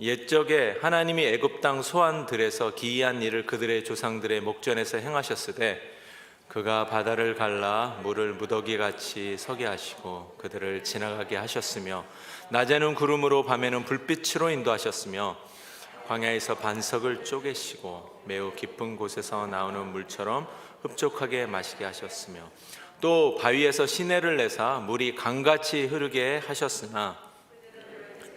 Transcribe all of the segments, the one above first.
옛적에 하나님이 애굽 땅 소환들에서 기이한 일을 그들의 조상들의 목전에서 행하셨으되 그가 바다를 갈라 물을 무더기 같이 서게 하시고 그들을 지나가게 하셨으며 낮에는 구름으로 밤에는 불빛으로 인도하셨으며 광야에서 반석을 쪼개시고 매우 깊은 곳에서 나오는 물처럼 흡족하게 마시게 하셨으며 또 바위에서 시내를 내사 물이 강같이 흐르게 하셨으나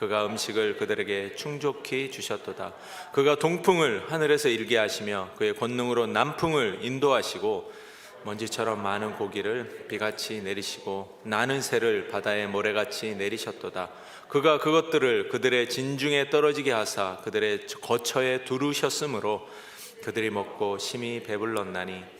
그가 음식을 그들에게 충족히 주셨도다. 그가 동풍을 하늘에서 일게 하시며 그의 권능으로 남풍을 인도하시고 먼지처럼 많은 고기를 비같이 내리시고 나는 새를 바다의 모래같이 내리셨도다. 그가 그것들을 그들의 진중에 떨어지게 하사 그들의 거처에 두르셨으므로 그들이 먹고 심히 배불렀나니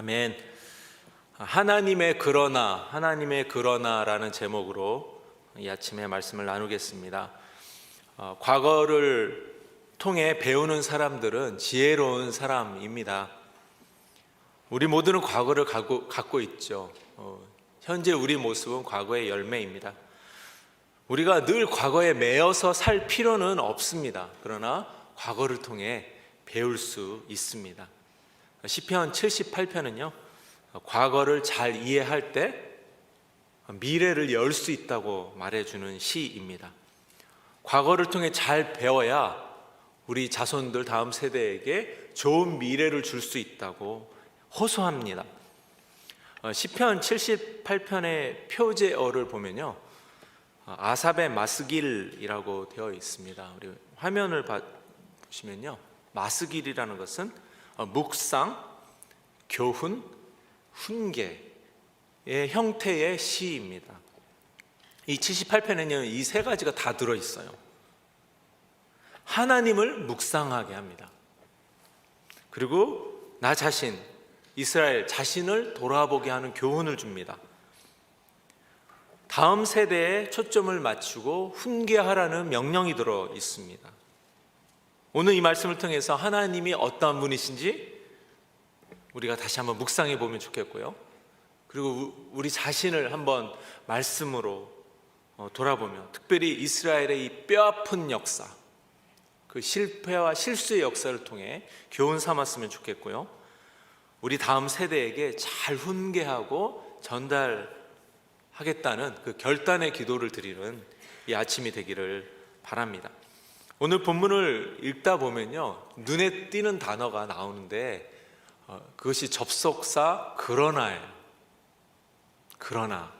아멘. 하나님의 그러나 하나님의 그러나라는 제목으로 이 아침에 말씀을 나누겠습니다. 어, 과거를 통해 배우는 사람들은 지혜로운 사람입니다. 우리 모두는 과거를 갖고, 갖고 있죠. 어, 현재 우리 모습은 과거의 열매입니다. 우리가 늘 과거에 매여서 살 필요는 없습니다. 그러나 과거를 통해 배울 수 있습니다. 시편 78편은요. 과거를 잘 이해할 때 미래를 열 수 있다고 말해 주는 시입니다. 과거를 통해 잘 배워야 우리 자손들 다음 세대에게 좋은 미래를 줄 수 있다고 호소합니다. 어, 시편 78편의 표제어를 보면요. 어, 아삽의 마스길이라고 되어 있습니다. 우리 화면을 보시면요. 마스길이라는 것은 어, 묵상, 교훈, 훈계의 형태의 시입니다. 이 78편에는 이 세 가지가 다 들어 있어요. 하나님을 묵상하게 합니다. 그리고 나 자신, 이스라엘 자신을 돌아보게 하는 교훈을 줍니다. 다음 세대에 초점을 맞추고 훈계하라는 명령이 들어 있습니다. 오늘 이 말씀을 통해서 하나님이 어떠한 분이신지 우리가 다시 한번 묵상해 보면 좋겠고요. 그리고 우리 자신을 한번 말씀으로 어, 돌아보며 특별히 이스라엘의 이 뼈아픈 역사, 그 실패와 실수의 역사를 통해 교훈 삼았으면 좋겠고요. 우리 다음 세대에게 잘 훈계하고 전달하겠다는 그 결단의 기도를 드리는 이 아침이 되기를 바랍니다. 오늘 본문을 읽다 보면요 눈에 띄는 단어가 나오는데 어, 그것이 접속사 그러나예요. 그러나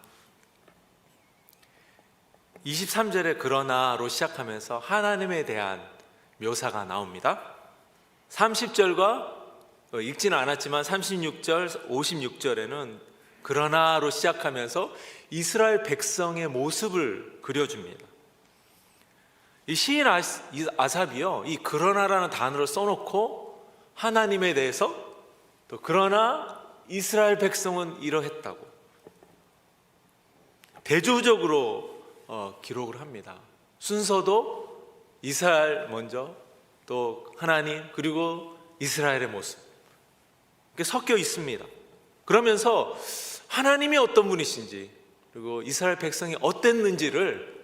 23절에 그러나로 시작하면서 하나님에 대한 묘사가 나옵니다. 30절과 어, 읽지는 않았지만 36절, 56절에는 그러나로 시작하면서 이스라엘 백성의 모습을 그려줍니다. 이 시인 아삽이요, 이 그러나라는 단어를 써놓고 하나님에 대해서 또 그러나 이스라엘 백성은 이러했다고 대조적으로 어, 기록을 합니다. 순서도 이스라엘 먼저 또 하나님 그리고 이스라엘의 모습 이렇게 섞여 있습니다. 그러면서 하나님이 어떤 분이신지 그리고 이스라엘 백성이 어땠는지를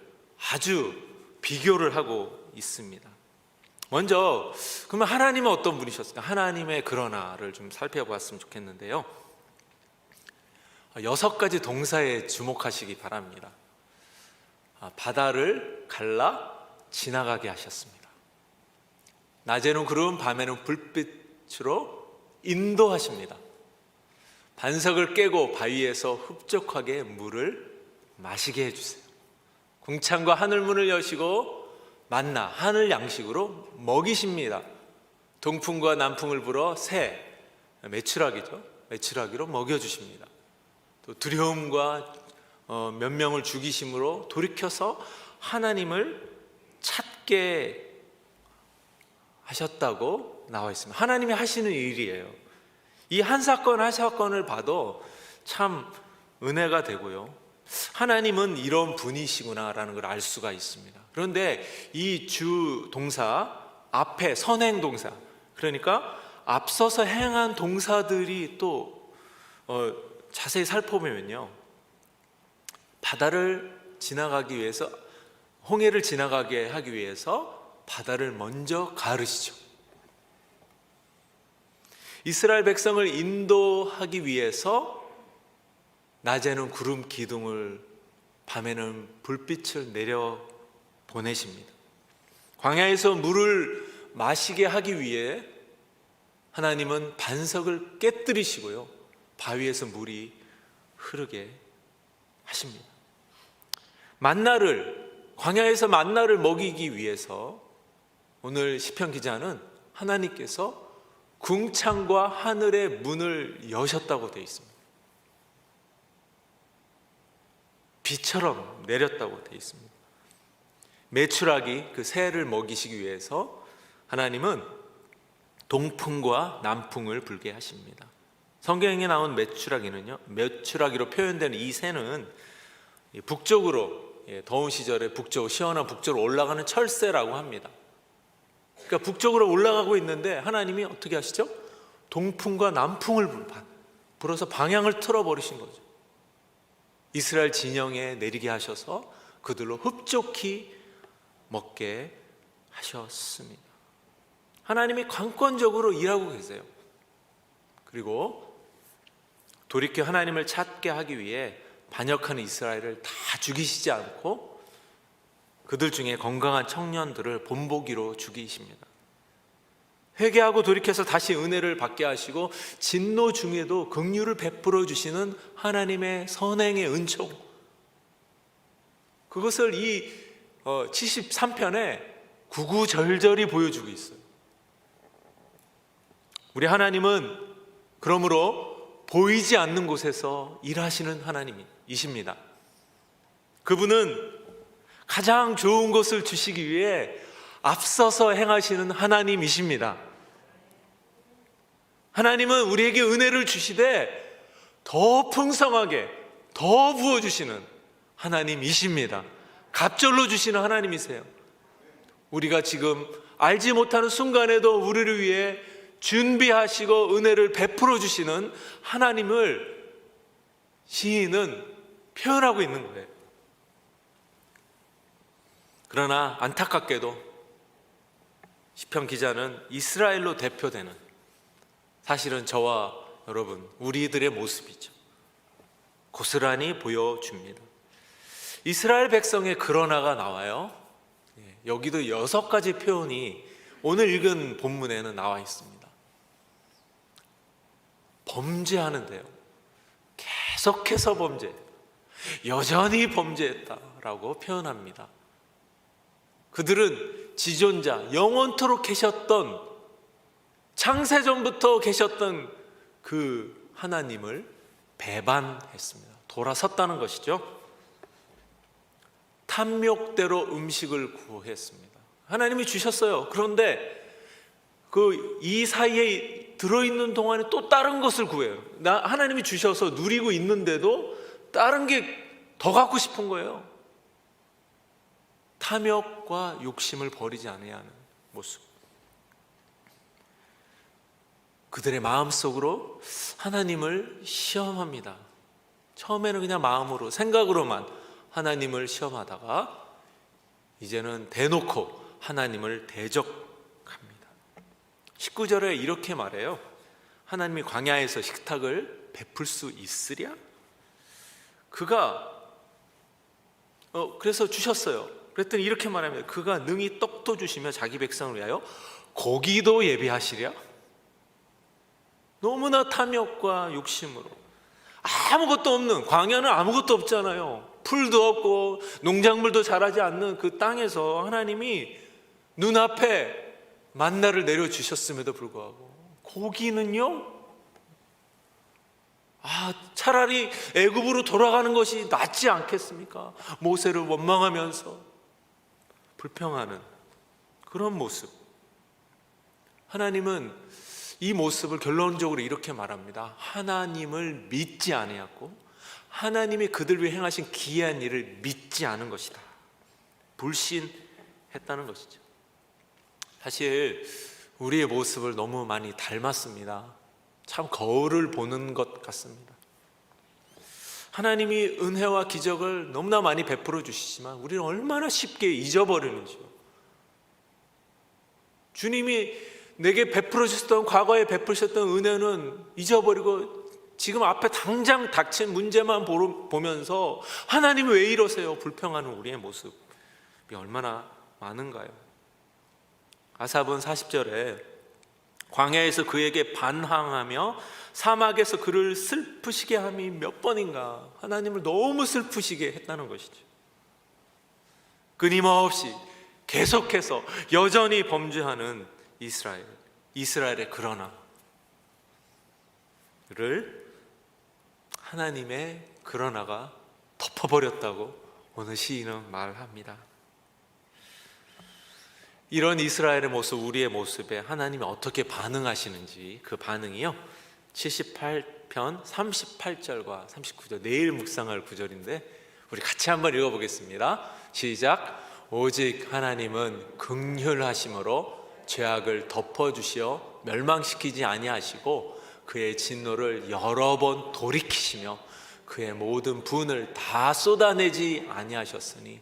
아주 비교를 하고 있습니다. 먼저 그러면 하나님은 어떤 분이셨을까? 하나님의 그러나를 좀 살펴봤으면 좋겠는데요. 여섯 가지 동사에 주목하시기 바랍니다. 아, 바다를 갈라 지나가게 하셨습니다. 낮에는 구름, 밤에는 불빛으로 인도하십니다. 반석을 깨고 바위에서 흡족하게 물을 마시게 해주세요. 궁창과 하늘문을 여시고 만나 하늘 양식으로 먹이십니다. 동풍과 남풍을 불어 새 메추라기죠. 메추라기로 먹여 주십니다. 또 두려움과 어, 몇 명을 죽이심으로 돌이켜서 하나님을 찾게 하셨다고 나와 있습니다. 하나님이 하시는 일이에요. 이 한 사건 한 사건을 봐도 참 은혜가 되고요. 하나님은 이런 분이시구나라는 걸 알 수가 있습니다. 그런데 이 주 동사 앞에 선행 동사 그러니까 앞서서 행한 동사들이 또 어, 자세히 살펴보면요. 바다를 지나가기 위해서 홍해를 지나가게 하기 위해서 바다를 먼저 가르시죠. 이스라엘 백성을 인도하기 위해서 낮에는 구름 기둥을 밤에는 불빛을 내려 보내십니다. 광야에서 물을 마시게 하기 위해 하나님은 반석을 깨뜨리시고요. 바위에서 물이 흐르게 하십니다. 만나를 광야에서 만나를 먹이기 위해서 오늘 시편 기자는 하나님께서 궁창과 하늘의 문을 여셨다고 되어 있습니다. 비처럼 내렸다고 되어 있습니다. 메추라기 그 새를 먹이시기 위해서 하나님은 동풍과 남풍을 불게 하십니다. 성경에 나온 메추라기는요, 메추라기로 표현되는 이 새는 북쪽으로 예, 더운 시절에 북쪽 시원한 북쪽으로 올라가는 철새라고 합니다. 그러니까 북쪽으로 올라가고 있는데 하나님이 어떻게 하시죠? 동풍과 남풍을 불어서 방향을 틀어 버리신 거죠. 이스라엘 진영에 내리게 하셔서 그들로 흡족히 먹게 하셨습니다. 하나님이 관건적으로 일하고 계세요. 그리고 돌이켜 하나님을 찾게 하기 위해 반역하는 이스라엘을 다 죽이시지 않고 그들 중에 건강한 청년들을 본보기로 죽이십니다. 회개하고 돌이켜서 다시 은혜를 받게 하시고 진노 중에도 긍휼을 베풀어 주시는 하나님의 선행의 은총. 그것을 이 73편에 구구절절히 보여주고 있어요. 우리 하나님은 그러므로 보이지 않는 곳에서 일하시는 하나님이십니다. 그분은 가장 좋은 것을 주시기 위해 앞서서 행하시는 하나님이십니다. 하나님은 우리에게 은혜를 주시되 더 풍성하게 더 부어주시는 하나님이십니다. 갑절로 주시는 하나님이세요. 우리가 지금 알지 못하는 순간에도 우리를 위해 준비하시고 은혜를 베풀어 주시는 하나님을 시인은 표현하고 있는 거예요. 그러나 안타깝게도 시편 기자는 이스라엘로 대표되는 사실은 저와 여러분 우리들의 모습이죠. 고스란히 보여줍니다. 이스라엘 백성의 그러나가 나와요. 예, 여기도 여섯 가지 표현이 오늘 읽은 본문에는 나와 있습니다. 범죄하는데요. 계속해서 범죄, 여전히 범죄했다라고 표현합니다. 그들은 지존자, 영원토록 계셨던 창세전부터 계셨던 그 하나님을 배반했습니다. 돌아섰다는 것이죠. 탐욕대로 음식을 구했습니다. 하나님이 주셨어요. 그런데 그 이 사이에 들어있는 동안에 또 다른 것을 구해요. 나 하나님이 주셔서 누리고 있는데도 다른 게 더 갖고 싶은 거예요. 탐욕과 욕심을 버리지 않아야 하는 모습. 그들의 마음속으로 하나님을 시험합니다. 처음에는 그냥 마음으로 생각으로만 하나님을 시험하다가 이제는 대놓고 하나님을 대적합니다. 19절에 이렇게 말해요. 하나님이 광야에서 식탁을 베풀 수 있으랴? 그가 어 그래서 주셨어요. 그랬더니 이렇게 말합니다. 그가 능히 떡도 주시며 자기 백성을 위하여 고기도 예비하시랴? 너무나 탐욕과 욕심으로 아무것도 없는 광야는 아무것도 없잖아요. 풀도 없고 농작물도 자라지 않는 그 땅에서 하나님이 눈앞에 만나를 내려 주셨음에도 불구하고 고기는요? 아, 차라리 애굽으로 돌아가는 것이 낫지 않겠습니까? 모세를 원망하면서 불평하는 그런 모습. 하나님은 이 모습을 결론적으로 이렇게 말합니다. 하나님을 믿지 아니하고 하나님이 그들 위해 행하신 기이한 일을 믿지 않은 것이다. 불신했다는 것이죠. 사실 우리의 모습을 너무 많이 닮았습니다. 참 거울을 보는 것 같습니다. 하나님이 은혜와 기적을 너무나 많이 베풀어 주시지만 우리는 얼마나 쉽게 잊어버리는지요. 주님이 내게 베풀어 주셨던 과거에 베푸셨던 은혜는 잊어버리고 지금 앞에 당장 닥친 문제만 보면서 하나님 왜 이러세요? 불평하는 우리의 모습이 얼마나 많은가요? 아삽은 40절에 광야에서 그에게 반항하며 사막에서 그를 슬프시게 함이 몇 번인가 하나님을 너무 슬프시게 했다는 것이죠. 끊임없이 계속해서 여전히 범죄하는 이스라엘, 이스라엘의 그러나를 하나님의 그러나가 덮어버렸다고 오늘 시인은 말합니다. 이런 이스라엘의 모습, 우리의 모습에 하나님이 어떻게 반응하시는지 그 반응이요. 78편 38절과 39절 내일 묵상할 구절인데 우리 같이 한번 읽어 보겠습니다. 시작. 오직 하나님은 긍휼하심으로 죄악을 덮어주시어 멸망시키지 아니하시고 그의 진노를 여러 번 돌이키시며 그의 모든 분을 다 쏟아내지 아니하셨으니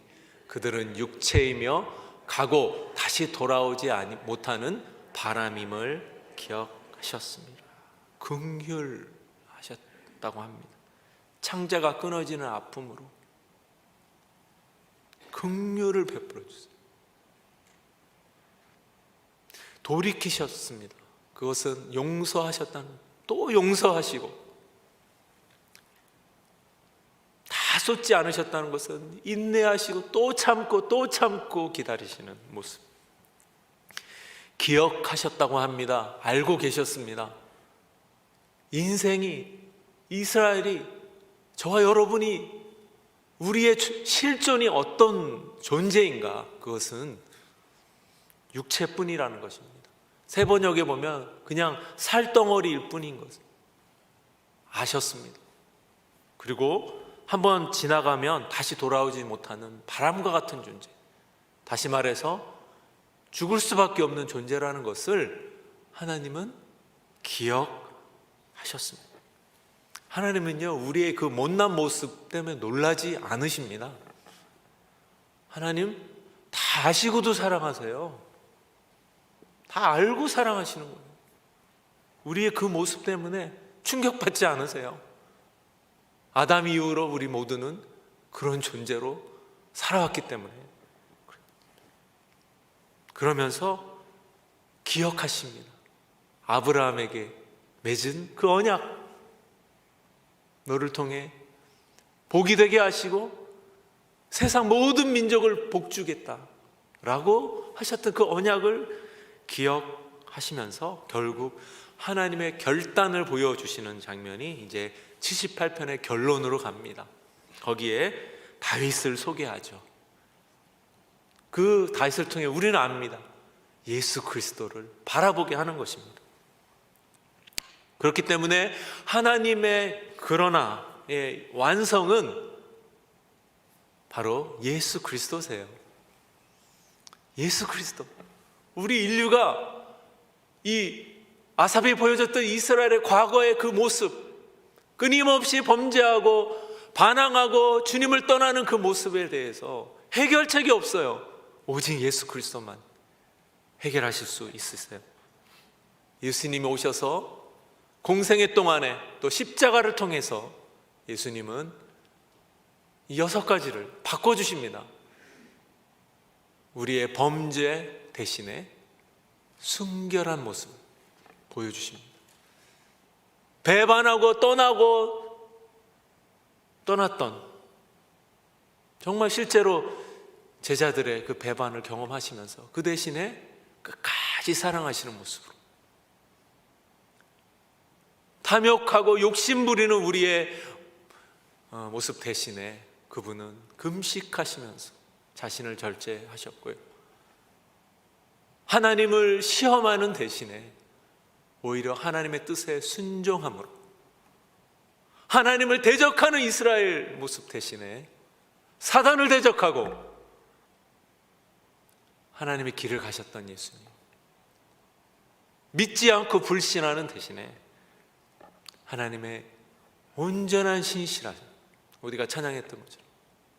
그들은 육체이며 가고 다시 돌아오지 못하는 바람임을 기억하셨습니다. 긍휼하셨다고 합니다. 창자가 끊어지는 아픔으로 긍휼을 베풀어 주세요. 돌이키셨습니다. 그것은 용서하셨다는 또 용서하시고 다 쏟지 않으셨다는 것은 인내하시고 또 참고 또 참고 기다리시는 모습. 기억하셨다고 합니다. 알고 계셨습니다. 인생이 이스라엘이 저와 여러분이 우리의 실존이 어떤 존재인가 그것은 육체뿐이라는 것입니다. 세 번역에 보면 그냥 살덩어리일 뿐인 것을 아셨습니다. 그리고 한번 지나가면 다시 돌아오지 못하는 바람과 같은 존재. 다시 말해서 죽을 수밖에 없는 존재라는 것을 하나님은 기억하셨습니다. 하나님은요, 우리의 그 못난 모습 때문에 놀라지 않으십니다. 하나님 다 아시고도 사랑하세요. 다 알고 사랑하시는 거예요. 우리의 그 모습 때문에 충격받지 않으세요. 아담 이후로 우리 모두는 그런 존재로 살아왔기 때문에 그러면서 기억하십니다. 아브라함에게 맺은 그 언약 너를 통해 복이 되게 하시고 세상 모든 민족을 복주겠다 라고 하셨던 그 언약을 기억하시면서 결국 하나님의 결단을 보여주시는 장면이 이제 78편의 결론으로 갑니다. 거기에 다윗을 소개하죠. 그 다윗을 통해 우리는 압니다. 예수 그리스도를 바라보게 하는 것입니다. 그렇기 때문에 하나님의 그러나의 완성은 바로 예수 그리스도세요. 예수 그리스도. 우리 인류가 이 아삽이 보여줬던 이스라엘의 과거의 그 모습, 끊임없이 범죄하고 반항하고 주님을 떠나는 그 모습에 대해서 해결책이 없어요. 오직 예수 그리스도만 해결하실 수 있으세요. 예수님이 오셔서 공생의 동안에 또 십자가를 통해서 예수님은 이 여섯 가지를 바꿔주십니다. 우리의 범죄 대신에 순결한 모습 보여주십니다. 배반하고 떠나고 떠났던 정말 실제로 제자들의 그 배반을 경험하시면서 그 대신에 끝까지 사랑하시는 모습으로 탐욕하고 욕심 부리는 우리의 어, 모습 대신에 그분은 금식하시면서 자신을 절제하셨고요. 하나님을 시험하는 대신에 오히려 하나님의 뜻에 순종함으로 하나님을 대적하는 이스라엘 모습 대신에 사단을 대적하고 하나님의 길을 가셨던 예수님. 믿지 않고 불신하는 대신에 하나님의 온전한 신실하신 우리가 찬양했던 것처럼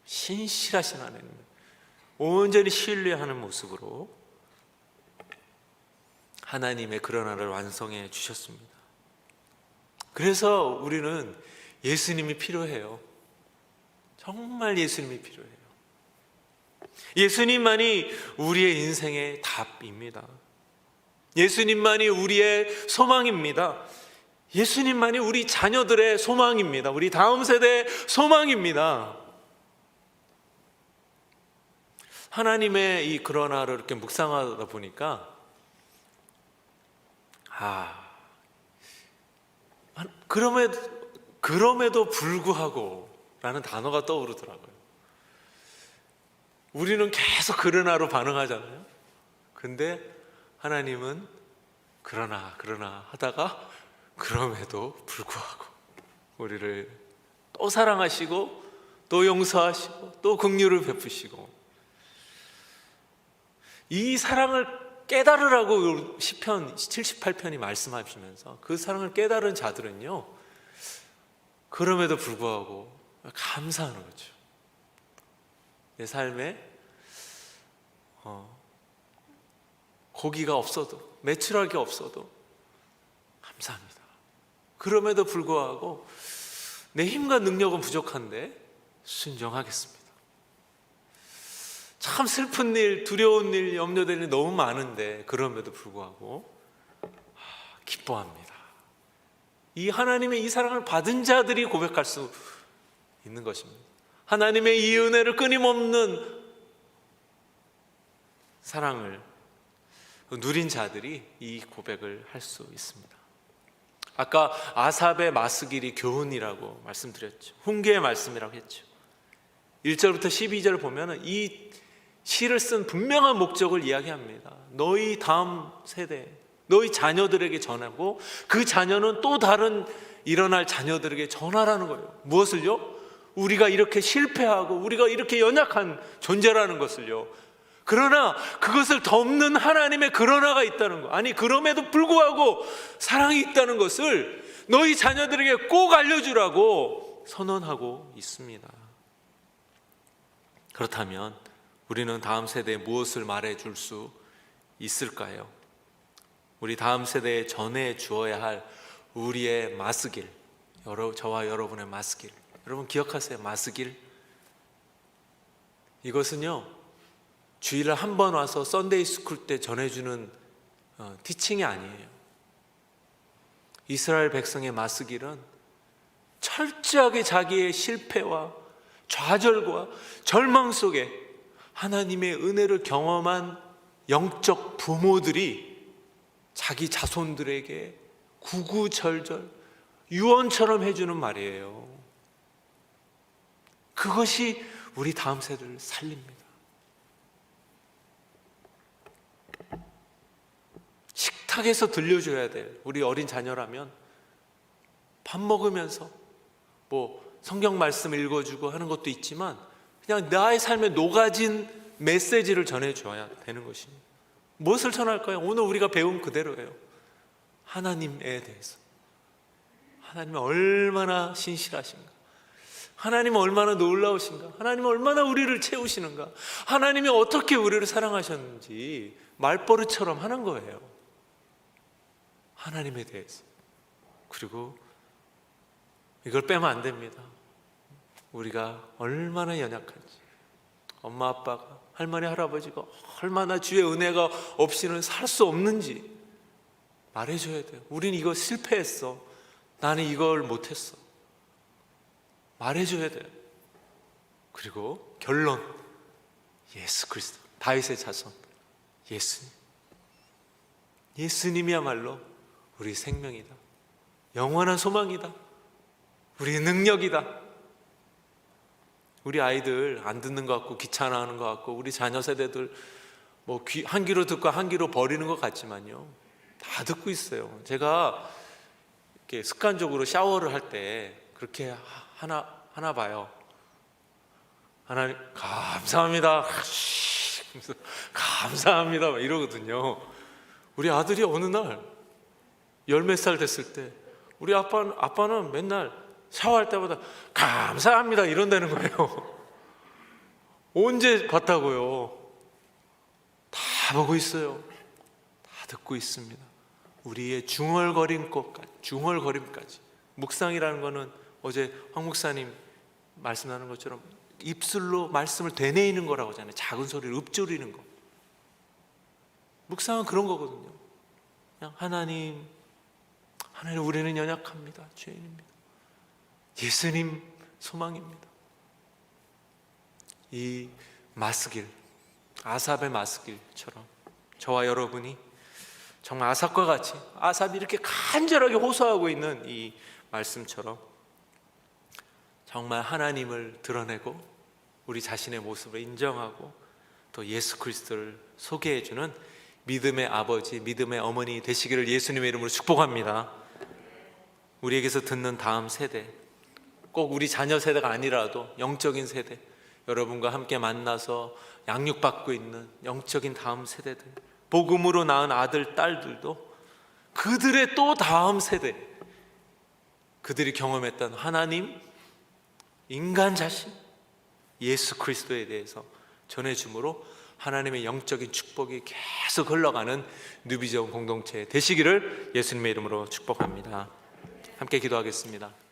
신실하신 하나님을 온전히 신뢰하는 모습으로 하나님의 그런 하를 완성해 주셨습니다. 그래서 우리는 예수님이 필요해요. 정말 예수님이 필요해요. 예수님만이 우리의 인생의 답입니다. 예수님만이 우리의 소망입니다. 예수님만이 우리 자녀들의 소망입니다. 우리 다음 세대의 소망입니다. 하나님의 이 그러나를 이렇게 묵상하다 보니까 아 그럼에도 그럼에도 불구하고 라는 단어가 떠오르더라고요. 우리는 계속 그러나로 반응하잖아요. 근데 하나님은 그러나 그러나 하다가 그럼에도 불구하고 우리를 또 사랑하시고 또 용서하시고 또 긍휼을 베푸시고 이 사랑을 깨달으라고 시편 78편이 말씀하시면서 그 사랑을 깨달은 자들은요 그럼에도 불구하고 감사하는 거죠. 내 삶에 어, 고기가 없어도 매출하기 없어도 감사합니다. 그럼에도 불구하고 내 힘과 능력은 부족한데 순종하겠습니다 참 슬픈 일, 두려운 일, 염려되는 일 너무 많은데 그럼에도 불구하고 아, 기뻐합니다. 이 하나님의 이 사랑을 받은 자들이 고백할 수 있는 것입니다. 하나님의 이 은혜를 끊임없는 사랑을 누린 자들이 이 고백을 할 수 있습니다. 아까 아삽의 마스길이 교훈이라고 말씀드렸죠. 훈계의 말씀이라고 했죠. 1절부터 12절을 보면 이 시를 쓴 분명한 목적을 이야기합니다. 너희 다음 세대, 너희 자녀들에게 전하고 그 자녀는 또 다른 일어날 자녀들에게 전하라는 거예요. 무엇을요? 우리가 이렇게 실패하고 우리가 이렇게 연약한 존재라는 것을요. 그러나 그것을 덮는 하나님의 그러나가 있다는 거. 아니, 그럼에도 불구하고 사랑이 있다는 것을 너희 자녀들에게 꼭 알려주라고 선언하고 있습니다. 그렇다면 우리는 다음 세대에 무엇을 말해 줄 수 있을까요? 우리 다음 세대에 전해 주어야 할 우리의 마스길, 저와 여러분의 마스길. 여러분 기억하세요, 마스길. 이것은요, 주일날 한번 와서 썬데이 스쿨 때 전해주는 어, 티칭이 아니에요. 이스라엘 백성의 마스길은 철저하게 자기의 실패와 좌절과 절망 속에 하나님의 은혜를 경험한 영적 부모들이 자기 자손들에게 구구절절 유언처럼 해주는 말이에요. 그것이 우리 다음 세대를 살립니다. 식탁에서 들려줘야 돼. 우리 어린 자녀라면 밥 먹으면서 뭐 성경 말씀 읽어주고 하는 것도 있지만 그냥 나의 삶에 녹아진 메시지를 전해줘야 되는 것입니다. 무엇을 전할까요? 오늘 우리가 배운 그대로예요. 하나님에 대해서. 하나님이 얼마나 신실하신가? 하나님은 얼마나 놀라우신가? 하나님은 얼마나 우리를 채우시는가? 하나님이 어떻게 우리를 사랑하셨는지 말버릇처럼 하는 거예요. 하나님에 대해서. 그리고 이걸 빼면 안 됩니다 우리가 얼마나 연약한지 엄마 아빠가 할머니 할아버지가 얼마나 주의 은혜가 없이는 살 수 없는지 말해줘야 돼요. 우린 이거 실패했어. 나는 이걸 못했어. 말해줘야 돼요. 그리고 결론 예수 그리스도 다윗의 자손 예수님 예수님이야말로 우리 생명이다. 영원한 소망이다. 우리 능력이다. 우리 아이들 안 듣는 것 같고 귀찮아하는 것 같고 우리 자녀 세대들 뭐 한 귀로 듣고 한 귀로 버리는 것 같지만요 다 듣고 있어요. 제가 이렇게 습관적으로 샤워를 할 때 그렇게 하- 하나 하나 봐요. 하나님 감사합니다. 감사합니다 막 이러거든요. 우리 아들이 어느 날 열 몇 살 됐을 때 우리 아빠 아빠는 맨날 샤워할 때마다 감사합니다 이런다는 거예요. 언제 봤다고요? 다 보고 있어요. 다 듣고 있습니다. 우리의 중얼거림 것까지, 중얼거림까지. 묵상이라는 거는 어제 황 목사님 말씀하는 것처럼 입술로 말씀을 되뇌이는 거라고 하잖아요. 작은 소리를 읊조리는 거. 묵상은 그런 거거든요. 그냥 하나님, 하나님 우리는 연약합니다. 죄인입니다. 예수님 소망입니다. 이 마스길, 아삽의 마스길처럼 저와 여러분이 정말 아삽과 같이 아삽이 이렇게 간절하게 호소하고 있는 이 말씀처럼 정말 하나님을 드러내고 우리 자신의 모습을 인정하고 또 예수 그리스도를 소개해 주는 믿음의 아버지, 믿음의 어머니 되시기를 예수님의 이름으로 축복합니다. 우리에게서 듣는 다음 세대, 꼭 우리 자녀 세대가 아니라도 영적인 세대, 여러분과 함께 만나서 양육받고 있는 영적인 다음 세대들, 복음으로 낳은 아들, 딸들도 그들의 또 다음 세대, 그들이 경험했던 하나님, 인간 자신, 예수 그리스도에 대해서 전해줌으로 하나님의 영적인 축복이 계속 흘러가는 누비적 공동체 되시기를 예수님의 이름으로 축복합니다. 함께 기도하겠습니다.